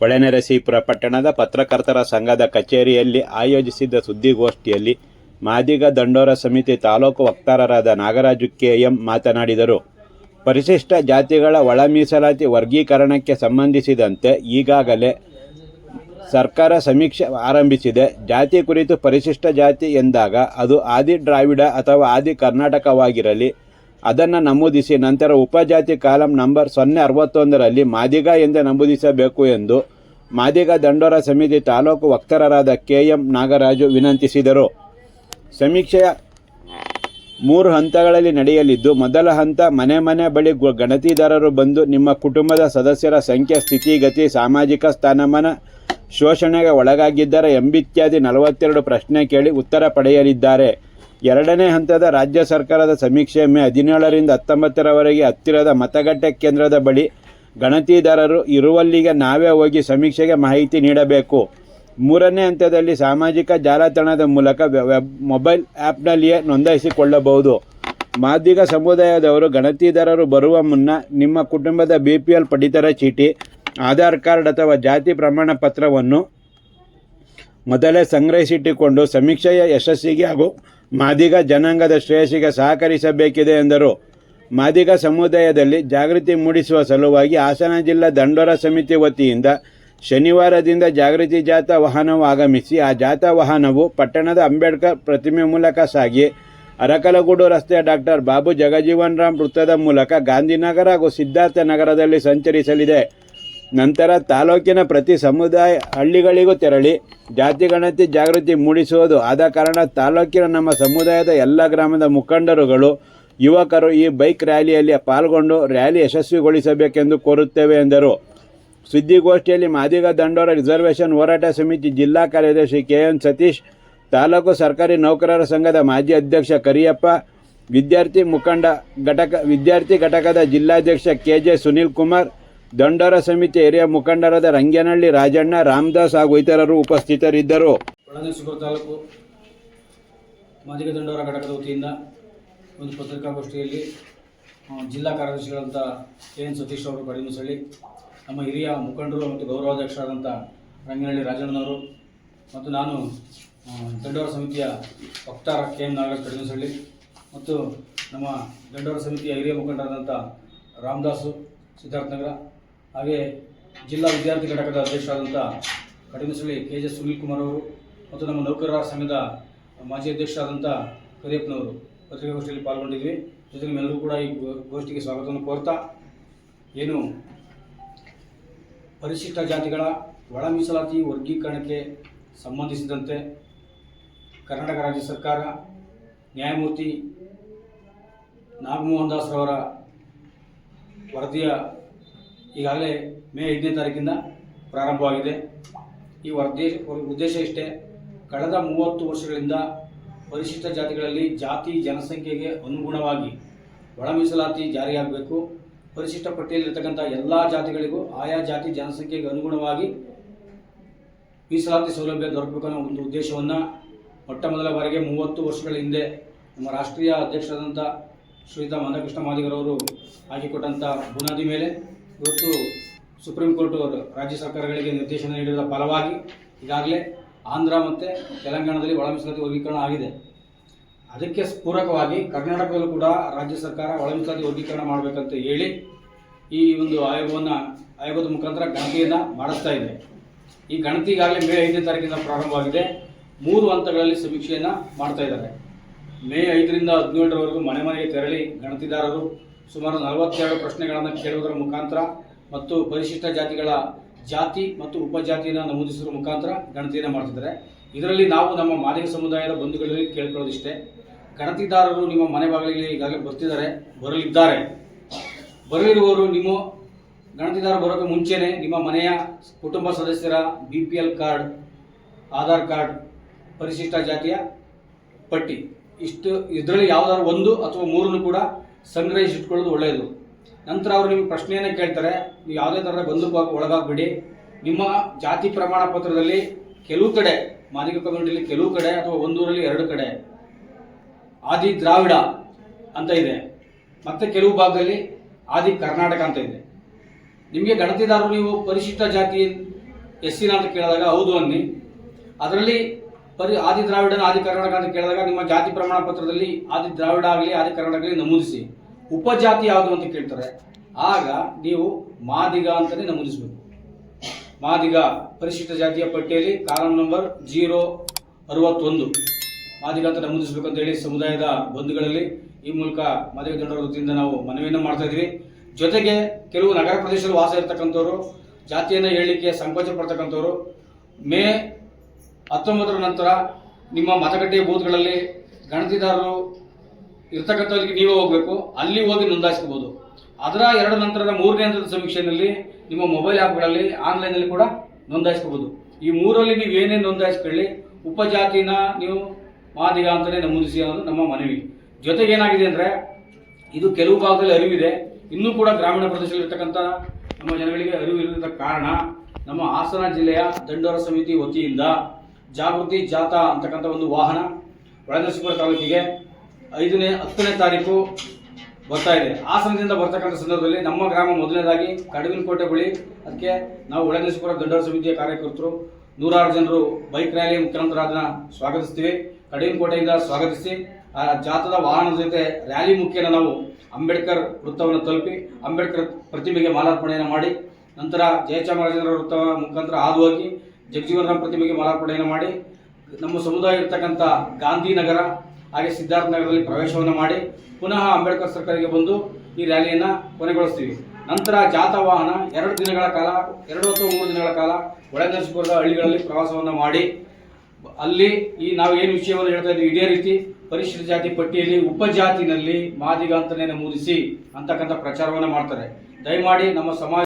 ಹೊಳೆನರಸೀಪುರ ಪಟ್ಟಣದ ಪತ್ರಕರ್ತರ ಸಂಘದ ಕಚೇರಿಯಲ್ಲಿ ಆಯೋಜಿಸಿದ್ದ ಸುದ್ದಿಗೋಷ್ಠಿಯಲ್ಲಿ ಮಾದಿಗ ದಂಡೋರ ಸಮಿತಿ ತಾಲೂಕು ವಕ್ತಾರರಾದ ನಾಗರಾಜು ಕೆಎಂ ಮಾತನಾಡಿದರು. ಪರಿಶಿಷ್ಟ ಜಾತಿಗಳ ಒಳ ಮೀಸಲಾತಿ ವರ್ಗೀಕರಣಕ್ಕೆ ಸಂಬಂಧಿಸಿದಂತೆ ಈಗಾಗಲೇ ಸರ್ಕಾರ ಸಮೀಕ್ಷೆ ಆರಂಭಿಸಿದೆ. ಜಾತಿ ಕುರಿತು ಪರಿಶಿಷ್ಟ ಜಾತಿ ಎಂದಾಗ ಅದು ಆದಿ ದ್ರಾವಿಡ ಅಥವಾ ಆದಿ ಕರ್ನಾಟಕವಾಗಿರಲಿ ಅದನ್ನು ನಮೂದಿಸಿ, ನಂತರ ಉಪಜಾತಿ ಕಾಲಂ ನಂಬರ್ ಸೊನ್ನೆ ಅರವತ್ತೊಂದರಲ್ಲಿ ಮಾದಿಗ ಎಂದೇ ನಮೂದಿಸಬೇಕು ಎಂದು ಮಾದಿಗ ದಂಡೋರ ಸಮಿತಿ ತಾಲೂಕು ವಕ್ತಾರರಾದ ಕೆ ಎಂ ನಾಗರಾಜು ವಿನಂತಿಸಿದರು. ಸಮೀಕ್ಷೆಯ ಮೂರು ಹಂತಗಳಲ್ಲಿ ನಡೆಯಲಿದ್ದು, ಮೊದಲ ಹಂತ ಮನೆ ಮನೆ ಬಳಿ ಗಣತಿದಾರರು ಬಂದು ನಿಮ್ಮ ಕುಟುಂಬದ ಸದಸ್ಯರ ಸಂಖ್ಯೆ ಸ್ಥಿತಿಗತಿ ಸಾಮಾಜಿಕ ಸ್ಥಾನಮಾನ, ಶೋಷಣೆಗೆ ಒಳಗಾಗಿದ್ದಾರೆ ಎಂಬಿತ್ಯಾದಿ ನಲವತ್ತೆರಡು ಪ್ರಶ್ನೆ ಕೇಳಿ ಉತ್ತರ ಪಡೆಯಲಿದ್ದಾರೆ. ಎರಡನೇ ಹಂತದ ರಾಜ್ಯ ಸರ್ಕಾರದ ಸಮೀಕ್ಷೆ ಮೇ ಹದಿನೇಳರಿಂದ ಹತ್ತೊಂಬತ್ತರವರೆಗೆ ಹತ್ತಿರದ ಮತಗಟ್ಟೆ ಕೇಂದ್ರದ ಬಳಿ ಗಣತಿದಾರರು ಇರುವಲ್ಲಿಗೆ ನಾವೇ ಹೋಗಿ ಸಮೀಕ್ಷೆಗೆ ಮಾಹಿತಿ ನೀಡಬೇಕು. ಮೂರನೇ ಹಂತದಲ್ಲಿ ಸಾಮಾಜಿಕ ಜಾಲತಾಣದ ಮೂಲಕ ವೆಬ್, ಮೊಬೈಲ್ ಆ್ಯಪ್ನಲ್ಲಿಯೇ ನೋಂದಾಯಿಸಿಕೊಳ್ಳಬಹುದು. ಮಾದಿಗ ಸಮುದಾಯದವರು ಗಣತಿದಾರರು ಬರುವ ಮುನ್ನ ನಿಮ್ಮ ಕುಟುಂಬದ ಬಿ ಪಿ ಎಲ್ ಪಡಿತರ ಚೀಟಿ, ಆಧಾರ್ ಕಾರ್ಡ್ ಅಥವಾ ಜಾತಿ ಪ್ರಮಾಣ ಪತ್ರವನ್ನು ಮೊದಲೇ ಸಂಗ್ರಹಿಸಿಟ್ಟುಕೊಂಡು ಸಮೀಕ್ಷೆಯ ಯಶಸ್ಸಿಗೆ ಹಾಗೂ ಮಾದಿಗ ಜನಾಂಗದ ಶ್ರೇಯಸ್ಸಿಗೆ ಸಹಕರಿಸಬೇಕಿದೆ ಎಂದರು. ಮಾದಿಗ ಸಮುದಾಯದಲ್ಲಿ ಜಾಗೃತಿ ಮೂಡಿಸುವ ಸಲುವಾಗಿ ಹಾಸನ ಜಿಲ್ಲಾ ದಂಡೋರ ಸಮಿತಿ ವತಿಯಿಂದ ಶನಿವಾರದಿಂದ ಜಾಗೃತಿ ಜಾಥಾ ವಾಹನವು ಆಗಮಿಸಿ, ಆ ಜಾಥಾ ವಾಹನವು ಪಟ್ಟಣದ ಅಂಬೇಡ್ಕರ್ ಪ್ರತಿಮೆ ಮೂಲಕ ಸಾಗಿ, ಅರಕಲಗೂಡು ರಸ್ತೆಯ ಡಾಕ್ಟರ್ ಬಾಬು ಜಗಜೀವನ್ ರಾಮ್ ವೃತ್ತದ ಮೂಲಕ ಗಾಂಧಿನಗರ ಹಾಗೂ ಸಿದ್ಧಾರ್ಥ ನಗರದಲ್ಲಿ ಸಂಚರಿಸಲಿದೆ. ನಂತರ ತಾಲೂಕಿನ ಪ್ರತಿ ಸಮುದಾಯ ಹಳ್ಳಿಗಳಿಗೂ ತೆರಳಿ ಜಾತಿ ಗಣತಿ ಜಾಗೃತಿ ಮೂಡಿಸುವುದು. ಆದ ಕಾರಣ ತಾಲೂಕಿನ ನಮ್ಮ ಸಮುದಾಯದ ಎಲ್ಲ ಗ್ರಾಮದ ಮುಖಂಡರುಗಳು, ಯುವಕರು ಈ ಬೈಕ್ ರ್ಯಾಲಿಯಲ್ಲಿ ಪಾಲ್ಗೊಂಡು ರ್ಯಾಲಿ ಯಶಸ್ವಿಗೊಳಿಸಬೇಕೆಂದು ಕೋರುತ್ತೇವೆ ಎಂದರು. ಸುದ್ದಿಗೋಷ್ಠಿಯಲ್ಲಿ ಮಾದಿಗ ದಂಡೋರ ರಿಸರ್ವೇಷನ್ ಹೋರಾಟ ಸಮಿತಿ ಜಿಲ್ಲಾ ಕಾರ್ಯದರ್ಶಿ ಕೆ ಎನ್ ಸತೀಶ್, ತಾಲೂಕು ಸರ್ಕಾರಿ ನೌಕರರ ಸಂಘದ ಮಾಜಿ ಅಧ್ಯಕ್ಷ ಕರಿಯಪ್ಪ, ವಿದ್ಯಾರ್ಥಿ ಮುಖಂಡ ಘಟಕ ವಿದ್ಯಾರ್ಥಿ ಘಟಕದ ಜಿಲ್ಲಾಧ್ಯಕ್ಷ ಕೆ ಜೆ ಸುನೀಲ್ ಕುಮಾರ್ ದಂಡೋರ ಸಮಿತಿ ಹಿರಿಯ ಮುಖಂಡರಾದ ರಂಗನಹಳ್ಳಿ ರಾಜಣ್ಣ, ರಾಮದಾಸ್ ಹಾಗೂ ಇತರರು ಉಪಸ್ಥಿತರಿದ್ದರು. ತಾಲೂಕು ಮಾದಿಗ ದಂಡೋರ ಘಟಕದ ವತಿಯಿಂದ ಒಂದು ಪತ್ರಿಕಾಗೋಷ್ಠಿಯಲ್ಲಿ ಜಿಲ್ಲಾ ಕಾರ್ಯದರ್ಶಿಗಳಂತ ಕೆ ಎನ್ ಸತೀಶ್ ಅವರು ಕಡಿಮಸಳ್ಳಿ ನಮ್ಮ ಹಿರಿಯ ಮುಖಂಡರು ಮತ್ತು ಗೌರವಾಧ್ಯಕ್ಷರಾದಂಥ ರಂಗನಹಳ್ಳಿ ರಾಜಣ್ಣನವರು ಮತ್ತು ನಾನು ದಂಡೋರ ಸಮಿತಿಯ ವಕ್ತಾರ ಕೆ ಎಂ ನಾಗರಾಜ್ ಕಡಿಮಸಳ್ಳಿ ಮತ್ತು ನಮ್ಮ ದಂಡೋರ ಸಮಿತಿಯ ಹಿರಿಯ ಮುಖಂಡರಾದಂಥ ರಾಮದಾಸು, ಸಿದ್ಧಾರ್ಥನಗರ ಹಾಗೆ ಜಿಲ್ಲಾ ವಿದ್ಯಾರ್ಥಿ ಘಟಕದ ಅಧ್ಯಕ್ಷರಾದಂಥ ಕಡಿಮಸಳ್ಳಿ ಕೆ ಜೆ ಸುನೀಲ್ ಕುಮಾರ್ ಅವರು ಮತ್ತು ನಮ್ಮ ನೌಕರರ ಸಂಘದ ಮಾಜಿ ಅಧ್ಯಕ್ಷರಾದಂಥ ಕರಿಯಪ್ಪನವರು ಪತ್ರಿಕಾಗೋಷ್ಠಿಯಲ್ಲಿ ಪಾಲ್ಗೊಂಡಿದ್ವಿ. ಜೊತೆಗೆ ನಿಮ್ಮೆಲ್ಲರೂ ಕೂಡ ಈ ಗೋಷ್ಠಿಗೆ ಸ್ವಾಗತವನ್ನು ಕೋರ್ತಾ ಏನು ಪರಿಶಿಷ್ಟ ಜಾತಿಗಳ ಒಳ ಮೀಸಲಾತಿ ವರ್ಗೀಕರಣಕ್ಕೆ ಸಂಬಂಧಿಸಿದಂತೆ ಕರ್ನಾಟಕ ರಾಜ್ಯ ಸರ್ಕಾರ, ನ್ಯಾಯಮೂರ್ತಿ ನಾಗಮೋಹನ್ ದಾಸ್ರವರ ವರದಿಯ ಈಗಾಗಲೇ ಮೇ ಐದನೇ ತಾರೀಕಿಂದ ಪ್ರಾರಂಭವಾಗಿದೆ. ಈ ಉದ್ದೇಶ ಉದ್ದೇಶ ಇಷ್ಟೇ, ಕಳೆದ ಮೂವತ್ತು ವರ್ಷಗಳಿಂದ ಪರಿಶಿಷ್ಟ ಜಾತಿಗಳಲ್ಲಿ ಜಾತಿ ಜನಸಂಖ್ಯೆಗೆ ಅನುಗುಣವಾಗಿ ಒಳ ಮೀಸಲಾತಿ ಜಾರಿಯಾಗಬೇಕು. ಪರಿಶಿಷ್ಟ ಪಟ್ಟಿಯಲ್ಲಿರ್ತಕ್ಕಂಥ ಎಲ್ಲ ಜಾತಿಗಳಿಗೂ ಆಯಾ ಜಾತಿ ಜನಸಂಖ್ಯೆಗೆ ಅನುಗುಣವಾಗಿ ಮೀಸಲಾತಿ ಸೌಲಭ್ಯ ದೊರಕಬೇಕು ಅನ್ನೋ ಒಂದು ಉದ್ದೇಶವನ್ನು ಮೊಟ್ಟ ಮೊದಲ ಬಾರಿಗೆ ಮೂವತ್ತು ವರ್ಷಗಳ ಹಿಂದೆ ನಮ್ಮ ರಾಷ್ಟ್ರೀಯ ಅಧ್ಯಕ್ಷರಾದಂಥ ಶ್ರೀಯುತ ಮಂದಕೃಷ್ಣ ಮಾದಿಗರವರು ಹಾಕಿಕೊಟ್ಟಂಥ ಬುನಾದಿ ಮೇಲೆ ಇವತ್ತು ಸುಪ್ರೀಂ ಕೋರ್ಟ್ ರಾಜ್ಯ ಸರ್ಕಾರಗಳಿಗೆ ನಿರ್ದೇಶನ ನೀಡಿದ ಫಲವಾಗಿ ಈಗಾಗಲೇ ಆಂಧ್ರ ಮತ್ತು ತೆಲಂಗಾಣದಲ್ಲಿ ಒಳ ಮೀಸಲಾತಿ ವರ್ಗೀಕರಣ ಆಗಿದೆ. ಅದಕ್ಕೆ ಪೂರಕವಾಗಿ ಕರ್ನಾಟಕದಲ್ಲೂ ಕೂಡ ರಾಜ್ಯ ಸರ್ಕಾರ ಒಳ ಮೀಸಲಾತಿ ವರ್ಗೀಕರಣ ಮಾಡಬೇಕಂತ ಹೇಳಿ ಈ ಒಂದು ಆಯೋಗವನ್ನು, ಆಯೋಗದ ಮುಖಾಂತರ ಗಣತಿಯನ್ನು ಮಾಡಿಸ್ತಾ ಇದೆ. ಈ ಗಣತಿ ಈಗಾಗಲೇ ಮೇ ಐದನೇ ತಾರೀಕಿಂದ ಪ್ರಾರಂಭವಾಗಿದೆ. ಮೂರು ಹಂತಗಳಲ್ಲಿ ಸಮೀಕ್ಷೆಯನ್ನು ಮಾಡ್ತಾ ಇದ್ದಾರೆ. ಮೇ ಐದರಿಂದ ಹದಿನೇಳರವರೆಗೂ ಮನೆ ಮನೆಗೆ ತೆರಳಿ ಗಣತಿದಾರರು ಸುಮಾರು ನಲವತ್ತೆರಡು ಪ್ರಶ್ನೆಗಳನ್ನು ಕೇಳುವುದರ ಮುಖಾಂತರ ಮತ್ತು ಪರಿಶಿಷ್ಟ ಜಾತಿಗಳ ಜಾತಿ ಮತ್ತು ಉಪಜಾತಿಯನ್ನು ನಮೂದಿಸುವ ಮುಖಾಂತರ ಗಣತಿಯನ್ನು ಮಾಡ್ತಿದ್ದಾರೆ. ಇದರಲ್ಲಿ ನಾವು ನಮ್ಮ ಮಾದಿಗ ಸಮುದಾಯದ ಬಂಧುಗಳಲ್ಲಿ ಕೇಳ್ಕೊಳ್ಳೋದಿಷ್ಟೇ. ಗಣತಿದಾರರು ನಿಮ್ಮ ಮನೆ ಬಾಗಿಲಿಗೆ ಈಗಾಗಲೇ ಬರ್ತಿದ್ದಾರೆ, ಬರಲಿದ್ದಾರೆ. ಬರಲಿರುವವರು ನಿಮ್ಮ ಗಣತಿದಾರ ಬರೋಕ್ಕೆ ಮುಂಚೆನೆ ನಿಮ್ಮ ಮನೆಯ ಕುಟುಂಬ ಸದಸ್ಯರ B P L card Aadhaar card ಪರಿಶಿಷ್ಟ ಜಾತಿಯ ಪಟ್ಟಿ. ಇಷ್ಟು, ಇದರಲ್ಲಿ ಯಾವುದಾದ್ರು ಒಂದು ಅಥವಾ ಮೂರನ್ನು ಕೂಡ ಸಂಗ್ರಹಿಸಿಟ್ಕೊಳ್ಳೋದು ಒಳ್ಳೆಯದು ನಂತರ ಅವರು ನಿಮಗೆ ಪ್ರಶ್ನೆಯನ್ನು ಕೇಳ್ತಾರೆ, ನೀವು ಯಾವುದೇ ಥರದ ಗೊಂದಲಕ್ಕೆ ಒಳಗಾಗ್ಬಿಡಿ. ನಿಮ್ಮ ಜಾತಿ ಪ್ರಮಾಣ ಪತ್ರದಲ್ಲಿ ಕೆಲವು ಕಡೆ, ಮಾದಿಗ ಕಮ್ಯುನಿಟಿಯಲ್ಲಿ ಕೆಲವು ಕಡೆ ಅಥವಾ ಒಂದೂರಲ್ಲಿ ಎರಡು ಕಡೆ ಆದಿ ದ್ರಾವಿಡ ಅಂತ ಇದೆ. ಮತ್ತು ಕೆಲವು ಭಾಗದಲ್ಲಿ ಆದಿ ಕರ್ನಾಟಕ ಅಂತ ಇದೆ. ನಿಮಗೆ ಗಣತಿದಾರರು ನೀವು ಪರಿಶಿಷ್ಟ ಜಾತಿ ಎಸ್ ಸಿನ ಅಂತ ಕೇಳಿದಾಗ ಹೌದು ಅನ್ನಿ. ಅದರಲ್ಲಿ ಪರಿ ಆದಿ ದ್ರಾವಿಡನ ಆದಿ ಕರ್ನಾಟಕ ಅಂತ ಕೇಳಿದಾಗ ನಿಮ್ಮ ಜಾತಿ ಪ್ರಮಾಣ ಪತ್ರದಲ್ಲಿ ಆದಿ ದ್ರಾವಿಡ ಆಗಲಿ, ಆದಿ ಕರ್ನಾಟಕ ನಮೂದಿಸಿ. ಉಪಜಾತಿ ಯಾವುದು ಅಂತ ಕೇಳ್ತಾರೆ. ಆಗ ನೀವು ಮಾದಿಗ ಅಂತಲೇ ನಮೂದಿಸಬೇಕು. ಮಾದಿಗ, ಪರಿಶಿಷ್ಟ ಜಾತಿಯ ಪಟ್ಟಿಯಲ್ಲಿ ಕಾಲಂ ನಂಬರ್ ಜೀರೋ ಅರವತ್ತೊಂದು. ಮಾದಿಗ ಅಂತ ನಮೂದಿಸಬೇಕು ಅಂತ ಹೇಳಿ ಸಮುದಾಯದ ಬಂಧುಗಳಲ್ಲಿ ಈ ಮೂಲಕ ಮಾದಿಗ ಜನರ ವತಿಯಿಂದ ನಾವು ಮನವಿಯನ್ನು ಮಾಡ್ತಾ ಇದ್ದೀವಿ ಜೊತೆಗೆ ಕೆಲವು ನಗರ ಪ್ರದೇಶದಲ್ಲಿ ವಾಸ ಇರ್ತಕ್ಕಂಥವ್ರು, ಜಾತಿಯನ್ನು ಹೇಳಲಿಕ್ಕೆ ಸಂಕೋಚ ಪಡ್ತಕ್ಕಂಥವ್ರು, ಮೇ ಹತ್ತೊಂಬತ್ತರ ನಂತರ ನಿಮ್ಮ ಮತಗಟ್ಟೆಯ ಬೂತ್ಗಳಲ್ಲಿ ಗಣತಿದಾರರು ಇರ್ತಕ್ಕಂಥವ್ರಿಗೆ ನೀವೇ ಹೋಗಬೇಕು. ಅಲ್ಲಿ ಹೋಗಿ ನೋಂದಾಯಿಸ್ಕೋಬೋದು ಅದರ ಎರಡು ನಂತರದ ಮೂರನೇ ಹಂತದ ಸಮೀಕ್ಷೆಯಲ್ಲಿ ನಿಮ್ಮ ಮೊಬೈಲ್ ಆ್ಯಪ್ಗಳಲ್ಲಿ ಆನ್ಲೈನಲ್ಲಿ ಕೂಡ ನೋಂದಾಯಿಸ್ಕೋಬೋದು ಈ ಮೂರಲ್ಲಿ ನೀವು ಏನೇ ನೋಂದಾಯಿಸ್ಕೊಳ್ಳಿ, ಉಪಜಾತಿನ ನೀವು ಮಾದಿಗ ಅಂತಲೇ ನಮೂದಿಸಿ ಅನ್ನೋದು ನಮ್ಮ ಮನವಿ. ಜೊತೆಗೆ ಏನಾಗಿದೆ ಅಂದರೆ, ಇದು ಕೆಲವು ಭಾಗದಲ್ಲಿ ಅರಿವಿದೆ. ಇನ್ನೂ ಕೂಡ ಗ್ರಾಮೀಣ ಪ್ರದೇಶದಲ್ಲಿರ್ತಕ್ಕಂಥ ನಮ್ಮ ಜನಗಳಿಗೆ ಅರಿವು ಇರುವಂತ ಕಾರಣ ನಮ್ಮ ಹಾಸನ ಜಿಲ್ಲೆಯ ದಂಡೋರ ಸಮಿತಿ ವತಿಯಿಂದ ಜಾಗೃತಿ ಜಾಥಾ ಅಂತಕ್ಕಂಥ ಒಂದು ವಾಹನ ಹೊಳೆನರಸೀಪುರ ತಾಲೂಕಿಗೆ ಐದನೇ, ಹತ್ತನೇ ತಾರೀಕು ಬರ್ತಾ ಇದೆ. ಹಾಸನದಿಂದ ಬರ್ತಕ್ಕಂಥ ಸಂದರ್ಭದಲ್ಲಿ ನಮ್ಮ ಗ್ರಾಮ ಮೊದಲನೇದಾಗಿ ಕಡವಿನಕೋಟೆ ಬಳಿ ಅದಕ್ಕೆ ನಾವು ಹೊಳೆನರಸೀಪುರ ದಂಡೋರ ಸಮಿತಿಯ ಕಾರ್ಯಕರ್ತರು ನೂರಾರು ಜನರು ಬೈಕ್ ರ್ಯಾಲಿ ಮುಖಾಂತರ ಅದನ್ನ ಸ್ವಾಗತಿಸ್ತೀವಿ ಕಡವಿನಕೋಟೆಯಿಂದ ಸ್ವಾಗತಿಸಿ, ಆ ಜಾತದ ವಾಹನದ ಜೊತೆ ರ್ಯಾಲಿ ಮುಖೇನ ನಾವು ಅಂಬೇಡ್ಕರ್ ವೃತ್ತವನ್ನು ತಲುಪಿ, ಅಂಬೇಡ್ಕರ್ ಪ್ರತಿಮೆಗೆ ಮಾಲಾರ್ಪಣೆಯನ್ನು ಮಾಡಿ, ನಂತರ ಜಯಚಾಮರಾಜೇಂದ್ರ ವೃತ್ತ ಮುಖಾಂತರ ಹಾದು ಹೋಗಿ ಜಗಜೀವನ ರಾಮ್ ಪ್ರತಿಮೆಗೆ ಮಾಲಾರ್ಪಣೆಯನ್ನು ಮಾಡಿ ನಮ್ಮ ಸಮುದಾಯ ಇರ್ತಕ್ಕಂಥ ಗಾಂಧಿನಗರ ಹಾಗೆ ಸಿದ್ಧಾರ್ಥ ನಗರದಲ್ಲಿ ಪ್ರವೇಶವನ್ನು ಮಾಡಿ ಪುನಃ ಅಂಬೇಡ್ಕರ್ ಸರ್ಕಲ್ಗೆ ಬಂದು ಈ ರ್ಯಾಲಿಯನ್ನು ಕೊನೆಗೊಳಿಸ್ತೀವಿ. ನಂತರ ಜಾಥಾ ವಾಹನ ಎರಡು ದಿನಗಳ ಕಾಲ, ಎರಡು ಅಥವಾ ಮೂರು ದಿನಗಳ ಕಾಲ ಒಳನರಸೀಪುರದ ಹಳ್ಳಿಗಳಲ್ಲಿ ಪ್ರವಾಸವನ್ನು ಮಾಡಿ ಅಲ್ಲಿ ಈ ನಾವು ಏನು ವಿಷಯವನ್ನು ಹೇಳ್ತಾ ಇದ್ದೀವಿ, ಇದೇ ರೀತಿ ಪರಿಶಿಷ್ಟ ಜಾತಿ ಪಟ್ಟಿಯಲ್ಲಿ ಉಪಜಾತಿನಲ್ಲಿ ಮಾದಿಗಾಂತನೆಯನ್ನು ಮೂಡಿಸಿ ಅಂತಕ್ಕಂಥ ಪ್ರಚಾರವನ್ನು ಮಾಡ್ತಾರೆ. ದಯಮಾಡಿ ನಮ್ಮ ಸಮಾಜ